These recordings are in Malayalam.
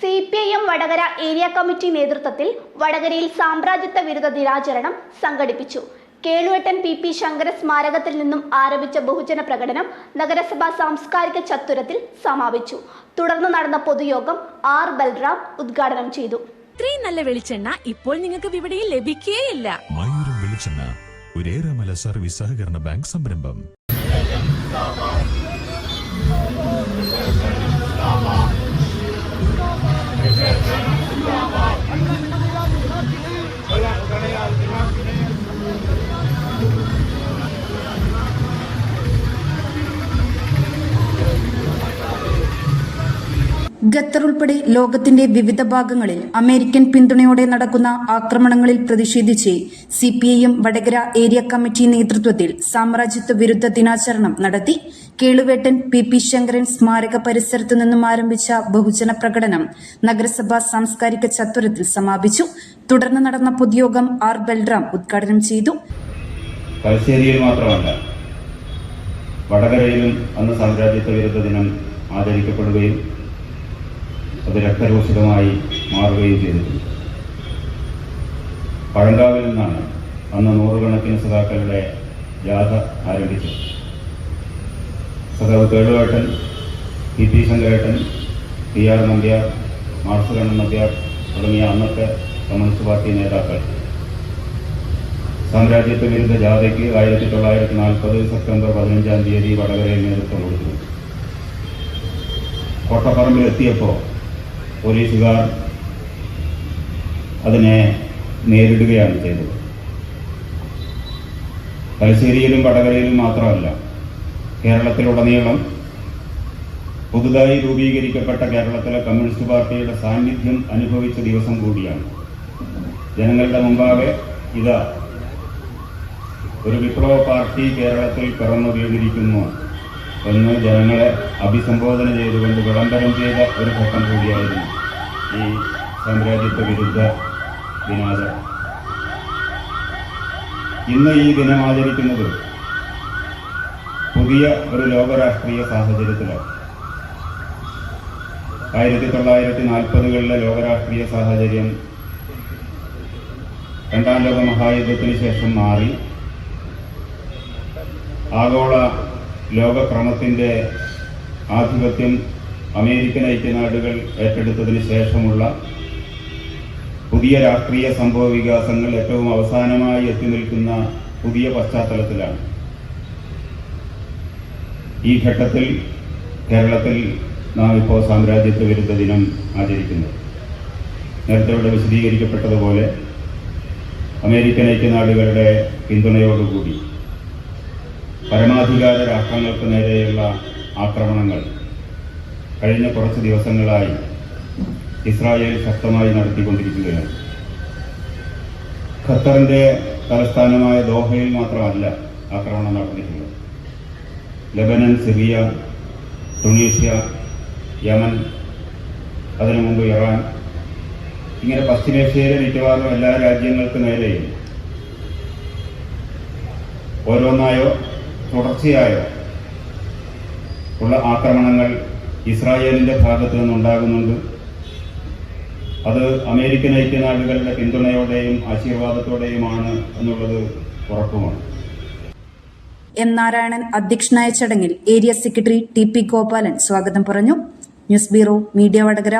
C P I M Vadakara area committee നേതൃത്വത്തിൽ വടകരയിൽ സാമ്രാജ്യത്വ വിരുദ്ധ ദിനാചരണം സംഘടിപ്പിച്ചു. കേളുവട്ടൻ പി പി ശങ്കര സ്മാരകത്തിൽ നിന്നും ആരംഭിച്ച ബഹുജന പ്രകടനം നഗരസഭാ സാംസ്കാരിക ചത്തുരത്തിൽ സമാപിച്ചു. തുടർന്ന് നടന്ന പൊതുയോഗം ആർ ബൽറാം ഉദ്ഘാടനം ചെയ്തു. ഇത്രയും നല്ല വെളിച്ചെണ്ണ ഇപ്പോൾ നിങ്ങൾക്ക് വിപണിയിൽ ലഭിക്കുകയില്ല മയൂരം വെളിച്ചെണ്ണ ഒരേറെമല സർവീസ് സഹകരണ ബാങ്ക് സംരംഭം. ഖത്തർ ഉൾപ്പെടെ ലോകത്തിന്റെ വിവിധ ഭാഗങ്ങളിൽ അമേരിക്കൻ പിന്തുണയോടെ നടക്കുന്ന ആക്രമണങ്ങളിൽ പ്രതിഷേധിച്ച് സിപിഐഎം വടകര ഏരിയ കമ്മിറ്റി നേതൃത്വത്തിൽ സാമ്രാജ്യത്വ വിരുദ്ധ ദിനാചരണം നടത്തി. കേളുവേട്ടൻ പി പി ശങ്കരൻ സ്മാരക പരിസരത്തു നിന്നും ആരംഭിച്ച ബഹുജന പ്രകടനം നഗരസഭാ സാംസ്കാരിക ചത്വരത്തിൽ സമാപിച്ചു. തുടർന്ന് നടന്ന പൊതുയോഗം ആർ ബൽറാം ഉദ്ഘാടനം ചെയ്തു. മാത്രമല്ല വടകരയിലും അന്ന് സാമ്രാജ്യത്വ വിരുദ്ധ ദിനം ആചരിക്കപ്പെടുകയും അത് രക്തരൂഷിതമായി മാറുകയും ചെയ്തിട്ടുണ്ട് പഴങ്കാവിൽ നിന്നാണ് അന്ന് നൂറുകണക്കിന് സഖാക്കളുടെ ജാഥ ആരംഭിച്ചത്. സഖാവ് കേളുവേട്ടൻ പി പി ശങ്കരേട്ടൻ പി ആർ നമ്പ്യാർ മാർസുകണ്ണൻ നമ്പ്യാർ തുടങ്ങിയ അന്നത്തെ കമ്മ്യൂണിസ്റ്റ് പാർട്ടി നേതാക്കൾ. സാമ്രാജ്യത്വ വിരുദ്ധ ജാഥയ്ക്ക് ആയിരത്തി തൊള്ളായിരത്തി നാൽപ്പത് സെപ്റ്റംബർ പതിനഞ്ചാം തീയതി വടകരയിൽ നേതൃത്വം കൊടുത്തു. കോട്ടപ്പറമ്പിൽ എത്തിയപ്പോൾ പോലീസുകാർ അതിനെ നേരിടുകയാണ് ചെയ്തത്. തലശ്ശേരിയിലും വടകരയിലും മാത്രമല്ല കേരളത്തിലുടനീളം പുതുതായി രൂപീകരിക്കപ്പെട്ട കേരളത്തിലെ കമ്മ്യൂണിസ്റ്റ് പാർട്ടിയുടെ സാന്നിധ്യം അനുഭവിച്ച ദിവസം കൂടിയാണ്. ജനങ്ങളുടെ മുമ്പാകെ ഇതാ ഒരു വിപ്ലവ പാർട്ടി കേരളത്തിൽ പിറന്നു വീണിരിക്കുന്നു എന്ന് ജനങ്ങളെ അഭിസംബോധന ചെയ്തുകൊണ്ട് വിളംബരം ചെയ്ത ഒരു ഘട്ടം കൂടിയായിരുന്നു ഈ സാമ്രാജ്യത്വ വിരുദ്ധ ദിനാചരണം. ഇന്ന് ഈ ദിനം ആചരിക്കുന്നത് പുതിയ ഒരു ലോകരാഷ്ട്രീയ സാഹചര്യത്തിലാണ്. ആയിരത്തി തൊള്ളായിരത്തി നാൽപ്പതുകളിലെ ലോകരാഷ്ട്രീയ സാഹചര്യം രണ്ടാം ലോക മഹായുദ്ധത്തിന് ശേഷം മാറി. ആഗോള ലോകക്രമത്തിന്റെ ആധിപത്യം അമേരിക്കൻ ഐക്യനാടുകൾ ഏറ്റെടുത്തതിന് ശേഷമുള്ള പുതിയ രാഷ്ട്രീയ സംഭവ വികാസങ്ങൾ ഏറ്റവും അവസാനമായി എത്തി നിൽക്കുന്ന പുതിയ പശ്ചാത്തലത്തിലാണ്. ഈ ഘട്ടത്തിൽ കേരളത്തിൽ നാം ഇപ്പോൾ സാമ്രാജ്യത്വ വിരുദ്ധ ദിനം ആചരിക്കുന്നത്. നേരത്തെ ഇവിടെ വിശദീകരിക്കപ്പെട്ടതുപോലെ അമേരിക്കൻ ഐക്യനാടുകളുടെ പിന്തുണയോടുകൂടി പരമാധികാര രാഷ്ട്രങ്ങൾക്ക് നേരെയുള്ള ആക്രമണങ്ങൾ കഴിഞ്ഞ കുറച്ച് ദിവസങ്ങളായി ഇസ്രായേൽ ശക്തമായി നടത്തിക്കൊണ്ടിരിക്കുകയാണ്. ഖത്തറിന്റെ തലസ്ഥാനമായ ദോഹയിൽ മാത്രമല്ല ആക്രമണം നടന്നിട്ടുള്ളത്. ലബനൻ സിറിയ ടുണീഷ്യ യമൻ അതിനു മുമ്പ് ഇറാൻ. ഇങ്ങനെ പശ്ചിമേഷ്യയിലെ മിക്കവാറും എല്ലാ രാജ്യങ്ങൾക്ക് നേരെയും ഓരോന്നായോ തുടർച്ചയായോ ഉള്ള ആക്രമണങ്ങൾ ഇസ്രായേലിന്റെ ഭാഗത്തു നിന്നുണ്ടാകുന്നുണ്ട്. അത് അമേരിക്കൻ ഐക്യനാടുകളുടെ പിന്തുണയോടെയും ആശീർവാദത്തോടെയുമാണ് എന്നുള്ളത് ഉറപ്പുമാണ്. എം നാരായണൻ അധ്യക്ഷനായ ചടങ്ങിൽ area secretary T P Gopalan സ്വാഗതം പറഞ്ഞു. News bureau media Vadakara.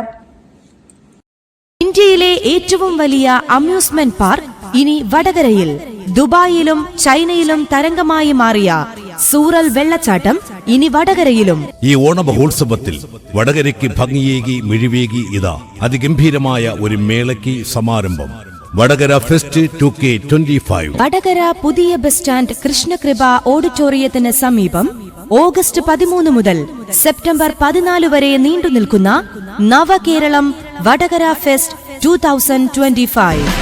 ഇന്ത്യയിലെ ഏറ്റവും വലിയ അമ്യൂസ്മെന്റ് പാർക്ക് ഇനി വടകരയിൽ ദുബായിലും ചൈനയിലും തരംഗമായി മാറിയ സൂറൽ വെള്ളച്ചാട്ടം ഇനി വടകരയിലും. ഈ ഓണ മഹോത്സവത്തിൽ വടകരയ്ക്ക് ഭംഗിയേകി മിഴിവേകി ഇതാ. അതിഗംഭീരമായ ഒരു മേളയ്ക്ക് സമാരംഭം. Vadakara fest two K twenty five. Vadakara പുതിയ ബസ് സ്റ്റാൻഡ് കൃഷ്ണകൃപ ഓഡിറ്റോറിയത്തിന് സമീപം ഓഗസ്റ്റ് പതിമൂന്ന് മുതൽ സെപ്റ്റംബർ പതിനാല് വരെ നീണ്ടു നിൽക്കുന്ന Navakeralam Vadakara fest two thousand twenty five.